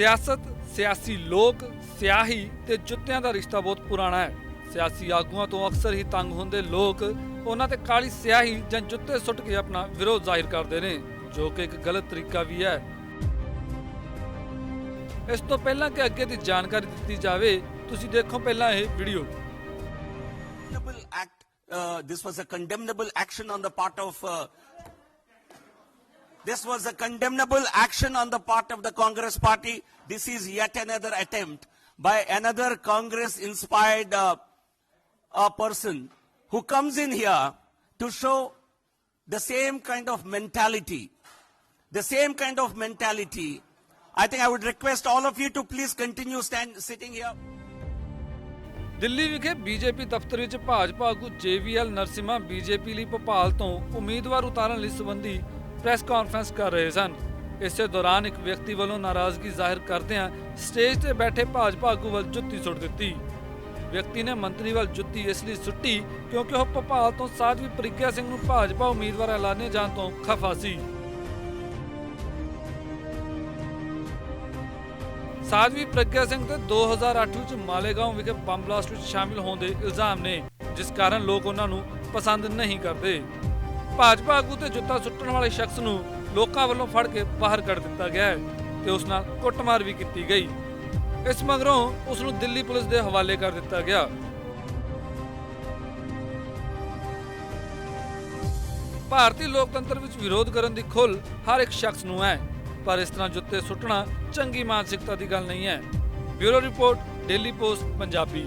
ਸਿਆਸਤ ਸਿਆਸੀ ਲੋਕ ਸਿਆਹੀ ਤੇ ਜੁੱਤਿਆਂ ਦਾ ਰਿਸ਼ਤਾ ਬਹੁਤ ਪੁਰਾਣਾ ਹੈ ਸਿਆਸੀ ਆਗੂਆਂ ਤੋਂ ਅਕਸਰ ਹੀ ਤੰਗ ਹੁੰਦੇ ਲੋਕ ਉਹਨਾਂ ਤੇ ਕਾਲੀ ਸਿਆਹੀ ਜਾਂ ਜੁੱਤੇ ਸੁੱਟ ਕੇ ਆਪਣਾ ਵਿਰੋਧ ਜ਼ਾਹਿਰ ਕਰਦੇ ਨੇ ਜੋ ਕਿ ਇੱਕ ਗਲਤ ਤਰੀਕਾ ਵੀ ਹੈ ਇਸ ਤੋਂ ਪਹਿਲਾਂ ਕਿ ਅੱਗੇ ਦੀ ਜਾਣਕਾਰੀ ਦਿੱਤੀ ਜਾਵੇ ਤੁਸੀਂ ਦੇਖੋ ਪਹਿਲਾਂ ਇਹ video condemnable uh, this was a condemnable action on the part of. Uh, this was a condemnable action on the part of the Congress party. This is yet another attempt by another Congress-inspired uh, uh, person who comes in here to show the same kind of mentality. The same kind of mentality. I think I would request all of you to please continue stand sitting here. Delhi ਵਿਖੇ BJP ਦਫ਼ਤਰ ਵਿੱਚ ਭਾਜਪਾ ਆਗੂ ਜੇਵੀਐਲ Narasimha BJP ਲਈ ਭੋਪਾਲ ਤੋਂ ਉਮੀਦਵਾਰ ਉਤਾਰਨ ਲਈ ਸੰਬੰਧੀ ਪ੍ਰੈਸ ਕਾਨਫਰੰਸ ਕਰ ਰਹੇ ਸਨ। ਇਸੇ ਦੌਰਾਨ ਇੱਕ ਵਿਅਕਤੀ ਵੱਲੋਂ ਨਾਰਾਜ਼ਗੀ ਜ਼ਾਹਿਰ ਕਰਦਿਆਂ ਸਟੇਜ ਤੇ ਬੈਠੇ ਭਾਜਪਾ ਆਗੂ ਵੱਲ ਜੁੱਤੀ ਸੁੱਟ ਦਿੱਤੀ। ਵਿਅਕਤੀ ਨੇ ਮੰਤਰੀ ਵੱਲ ਜੁੱਤੀ ਇਸ ਲਈ ਸੁੱਟੀ ਕਿਉਂਕਿ ਉਹ ਭੋਪਾਲ ਤੋਂ ਸਾਧਵੀ ਪ੍ਰੀਗਿਆ ਸਿੰਘ ਨੂੰ ਭਾਜਪਾ ਉਮੀਦਵਾਰ ਐਲਾਨੇ ਜਾਣ ਤੋਂ ਖਫਾ ਸੀ। ਸਾਧਵੀ ਪ੍ਰਗਿਆ ਸਿੰਘ ਤੇ 2008 ਵਿੱਚ ਮਾਲੇਗਾਂਵ ਵਿਖੇ ਬੰਬ ਬਲਾਸਟ ਵਿੱਚ ਸ਼ਾਮਿਲ ਹੋਣ ਦੇ ਇਲਜ਼ਾਮ ਨੇ, ਜਿਸ ਕਾਰਨ ਲੋਕ ਉਹਨਾਂ ਨੂੰ ਪਸੰਦ ਨਹੀਂ ਕਰਦੇ। ਭਾਜਪਾ ਆਗੂ ਤੇ ਜੁੱਤਾ ਸੁੱਟਣ ਵਾਲੇ ਸ਼ਖਸ ਨੂੰ ਲੋਕਾਂ ਵੱਲੋਂ ਫੜ ਕੇ ਬਾਹਰ ਕੱਢ ਦਿੱਤਾ ਗਿਆ ਹੈ ਤੇ ਉਸ ਨਾਲ ਕੁੱਟਮਾਰ ਵੀ ਕੀਤੀ ਗਈ। ਇਸ ਮਗਰੋਂ ਉਸ ਨੂੰ ਦਿੱਲੀ ਪੁਲਿਸ ਦੇ ਹਵਾਲੇ ਕਰ ਦਿੱਤਾ ਗਿਆ। ਭਾਰਤੀ ਲੋਕਤੰਤਰ ਵਿੱਚ ਵਿਰੋਧ ਕਰਨ ਦੀ ਖੁੱਲ ਹਰ ਇੱਕ ਸ਼ਖਸ ਨੂੰ ਹੈ, ਪਰ ਇਸ ਤਰ੍ਹਾਂ ਜੁੱਤੇ ਸੁੱਟਣਾ ਚੰਗੀ ਮਾਨਸਿਕਤਾ ਦੀ ਗੱਲ ਨਹੀਂ ਹੈ। Bureau report, daily post, Punjabi.